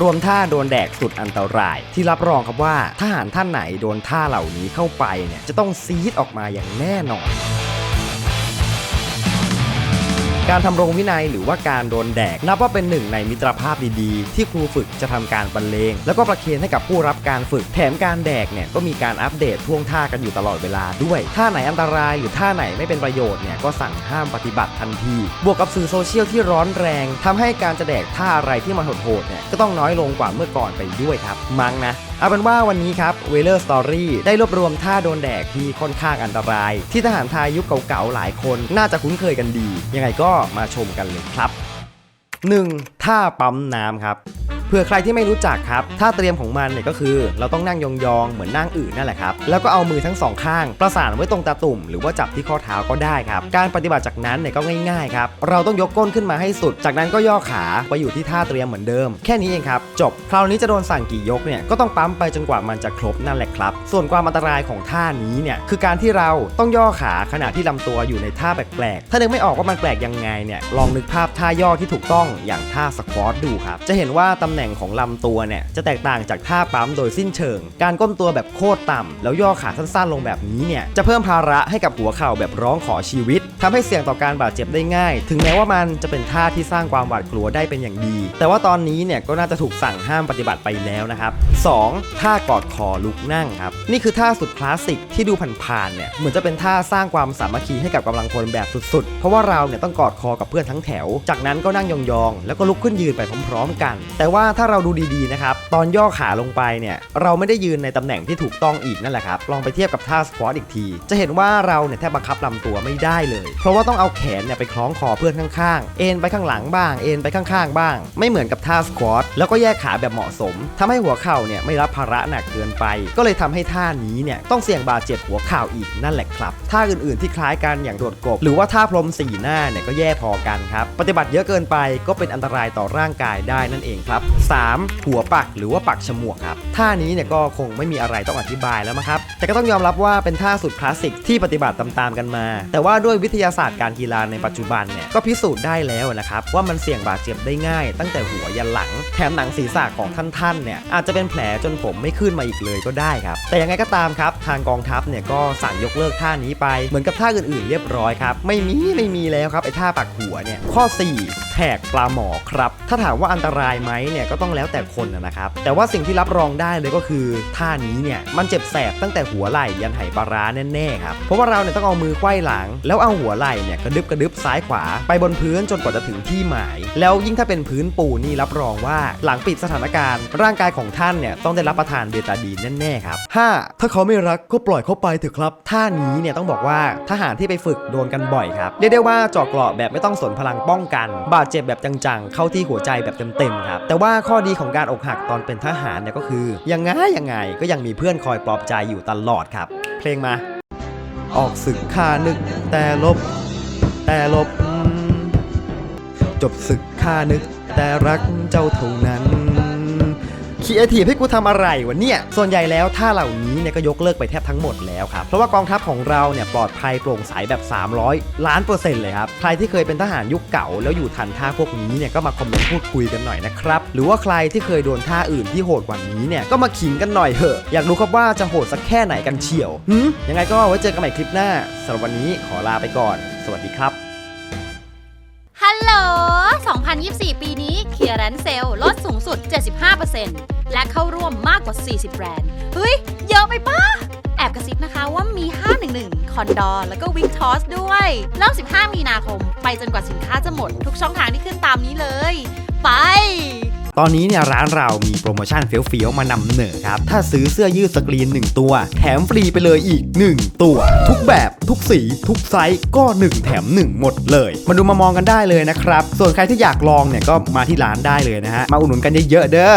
รวมท่าโดนแดกสุดอันตราย ที่รับรองครับว่าทหารท่านไหนโดนท่าเหล่านี้เข้าไปเนี่ยจะต้องซีดออกมาอย่างแน่นอน การทำรงวินัยหรือว่าการโดนแดก นับว่าเป็นหนึ่งในมิตรภาพดีๆ ที่ครูฝึกจะทำการบรรเลง แล้วก็ประเคนให้กับผู้รับการฝึก แถมการแดกเนี่ยก็มีการอัปเดตท่วงท่ากันอยู่ตลอดเวลาด้วย ท่าไหนอันตรายหรือท่าไหนไม่เป็นประโยชน์เนี่ยก็สั่งห้ามปฏิบัติทันที บวกกับสื่อโซเชียลที่ร้อนแรงทำให้การจะแดกท่าอะไรที่มันโหดๆเนี่ยก็ต้องน้อยลงกว่าเมื่อก่อนไปด้วยครับมั้งนะเอาเป็นว่าวันนี้ครับเวเลอร์สตอรี่ได้รวบรวมท่าโดนแดกที่ค่อนข้างอันตราย ที่ทหารไทยยุคเก่าๆหลายคนน่าจะคุ้นเคยกันดี ยังไงก็มาชมกันเลยครับ 1. ท่าปั๊มน้ำครับ เผื่อใครที่ไม่รู้จักครับท่าเตรียมของมันเนี่ยก็คือ เราต้องนั่งยองๆเหมือนนั่งอื่นนั่นแหละครับแล้วก็เอามือทั้งสองข้าง ประสานไว้ตรงตาตุ่มหรือว่าจับที่ข้อเท้าก็ได้ครับการปฏิบัติจากนั้นเนี่ยก็ง่ายๆครับเราต้องยกก้นขึ้นมาให้สุด จากนั้นก็ย่อขาไปอยู่ที่ท่าเตรียมเหมือนเดิม แค่นี้เองครับจบคราวนี้จะโดนสั่งกี่ยกเนี่ยก็ต้องปั๊มไปจนกว่ามันจะครบนั่นแหละครับ ส่วนความอันตรายของท่านี้เนี่ยคือการที่เราต้องย่อขาขณะที่ลำตัวอยู่ในท่าแปลกๆถ้านึกไม่ออกว่ามันแปลกยังไงเนี่ยลองนึกภาพท่าย่อที่ถูกต้องอย่างท่าสควอตดูครับจะเห็นว่าตำแหน่งของลำตัวเนี่ยจะแตกต่างจากท่าปั๊มโดยสิ้นเชิง การก้มตัวแบบโคตรต่ำแล้วย่อขาสั้นๆ ลงแบบนี้เนี่ยจะเพิ่มภาระให้กับหัวเข่าแบบร้องขอชีวิตทำให้เสี่ยงต่อการบาดเจ็บได้ง่าย ถึงแม้ว่ามันจะเป็นท่าที่สร้างความหวาดกลัวได้เป็นอย่างดี แต่ว่าตอนนี้เนี่ยก็น่าจะถูกสั่งห้ามปฏิบัติไปแล้วนะครับ 2. ท่ากอดคอลุกนั่งครับนี่คือท่าสุดคลาสสิกที่ดูผ่านๆเนี่ยเหมือนจะเป็นท่าสร้างความสามัคคีให้กับกำลังพลแบบสุดๆ เพราะว่าเราเนี่ยต้องกอดคอกับเพื่อนทั้งแถว จากนั้นก็นั่งยองๆ แล้วก็ลุกขึ้นยืนไปพร้อมๆ กัน แต่ว่าถ้าเราดูดีๆนะครับตอนย่อขาลงไปเนี่ยเราไม่ได้ยืนในตำแหน่งที่ถูกต้องอีกนั่นแหละครับลองไปเทียบกับท่าสควอตอีกที จะเห็นว่าเราเนี่ยแทบบังคับลำตัวไม่ได้เลย เพราะว่าต้องเอาแขนเนี่ยไปคล้องคอเพื่อนข้างๆ เอ็นไปข้างหลังบ้าง เอ็นไปข้างๆบ้าง ไม่เหมือนกับท่าสควอตแล้วก็แยกขาแบบเหมาะสมทำให้หัวเข่าเนี่ยไม่รับภาระหนักเกินไป ก็เลยทำให้ท่านี้เนี่ยต้องเสี่ยงบาดเจ็บหัวเข่าอีกนั่นแหละครับท่าอื่นๆที่คล้ายกันอย่างโดดกบ หรือว่าท่าพรมสีหน้าเนี่ยก็แย่พอกันครับปฏิบัติเยอะเกินไปก็เป็นอันตรายต่อร่างกายได้นั่นเองครับ 3. หัวปักหรือว่าปักฉมวกครับ ท่านี้เนี่ยก็คงไม่มีอะไรต้องอธิบายแล้วมั้งครับ แต่ก็ต้องยอมรับว่าเป็นท่าสุดคลาสสิกที่ปฏิบัติตามๆกันมา แต่ว่าด้วยวิทยาศาสตร์การกีฬาในปัจจุบันเนี่ยก็พิสูจน์ได้แล้วนะครับว่ามันเสี่ยงบาดเจ็บได้ง่าย ตั้งแต่หัวยันหลัง แถมหนังศีรษะของท่านๆเนี่ยอาจจะเป็นแผลจนผมไม่ขึ้นมาอีกเลยก็ได้ครับ แต่ยังไงก็ตามครับ ทางกองทัพเนี่ยก็สั่งยกเลิกท่านี้ไป เหมือนกับท่าอื่นๆ เรียบร้อยครับ ไม่มีไม่มีแล้วครับไอ้ท่าปักหัวเนี่ย ข้อ 4 แทกปลาหมอครับ ถ้าถามว่าอันตรายไหมเนี่ยก็ต้องแล้วแต่คนนะนะครับ แต่ว่าสิ่งที่รับรองได้เลยก็คือท่านี้เนี่ยมันเจ็บแสบตั้งแต่หัวไหล่ยันไหปลาร้าแน่ๆครับ เพราะว่าเราเนี่ยต้องเอามือไขว้หลัง แล้วเอาหัวไหล่เนี่ยกระดึบกระดึบซ้ายขวา ไปบนพื้นจนกว่าจะถึงที่หมาย แล้วยิ่งถ้าเป็นพื้นปูนนี่รับรองว่าหลังปิดสถานการณ์ ร่างกายของท่านเนี่ยต้องได้รับประทานเบตาดีนแน่ๆครับ 5. ถ้าเขาไม่รักก็ปล่อยเขาไปเถอะครับ ท่านี้เนี่ยต้องบอกว่าทหารที่ไปฝึกโดนกันบ่อยครับเรียกได้ว่าเจาะเกราะแบบไม่ต้องสนพลังป้องกันบาดเจ็บแบบจังๆ เข้าที่หัวใจแบบเต็มๆครับ แต่ว่าข้อดีของการอกหักตอนเป็นทหารเนี่ยก็คือ ยังไงยังไงก็ยังมีเพื่อนคอยปลอบใจอยู่ตลอดครับ เพลงมา ออกศึกข้านึก แต่ลบ แต่ลบ จบศึกข้านึก แต่รักเจ้าเท่านั้น คีเอทีฟให้กูทำอะไรวะเนี่ย ส่วนใหญ่แล้วท่าเหล่านี้เนี่ยก็ยกเลิกไปแทบทั้งหมดแล้วครับ เพราะว่ากองทัพของเราเนี่ยปลอดภัยโปร่งใสแบบ 300 ล้านเปอร์เซ็นต์เลยครับ ใครที่เคยเป็นทหารยุคเก่าแล้วอยู่ทันท่าพวกนี้เนี่ยก็มาคอมเมนต์พูดคุยกันหน่อยนะครับ หรือว่าใครที่เคยโดนท่าอื่นที่โหดกว่านี้เนี่ยก็มาขิงกันหน่อยเถอะ อยากรู้ครับว่าจะโหดสักแค่ไหนกันเชียวหืมยังไงก็ไว้เจอกันใหม่คลิปหน้าสำหรับวันนี้ขอลาไปก่อน สวัสดีครับฮัลโหล 2024 ปีนี้เคลียร์แรนเซลลดสูงสุด 75% และเข้าร่วมมากกว่า 40 แบรนด์ เฮ้ย เยอะไปปะแอบกระซิบนะคะว่ามี 511 คอนดอร์แล้วก็วิกทอสด้วยเริ่ม 15 มีนาคม ไปจนกว่าสินค้าจะหมด ทุกช่องทางที่ขึ้นตามนี้เลย ไปตอนนี้เนี่ยร้านเรามีโปรโมชั่นเฟี้ยวๆมานำเหนอครับ ถ้าซื้อเสื้อยืดสกรีน 1 ตัว แถมฟรีไปเลยอีก 1 ตัว ทุกแบบทุกสี ทุกไซส์ก็ 1 แถม 1 หมดเลย มาดูมามองกันได้เลยนะครับ ส่วนใครที่อยากลองเนี่ยก็มาที่ร้านได้เลยนะฮะ มาอุดหนุนกันเยอะๆเด้อ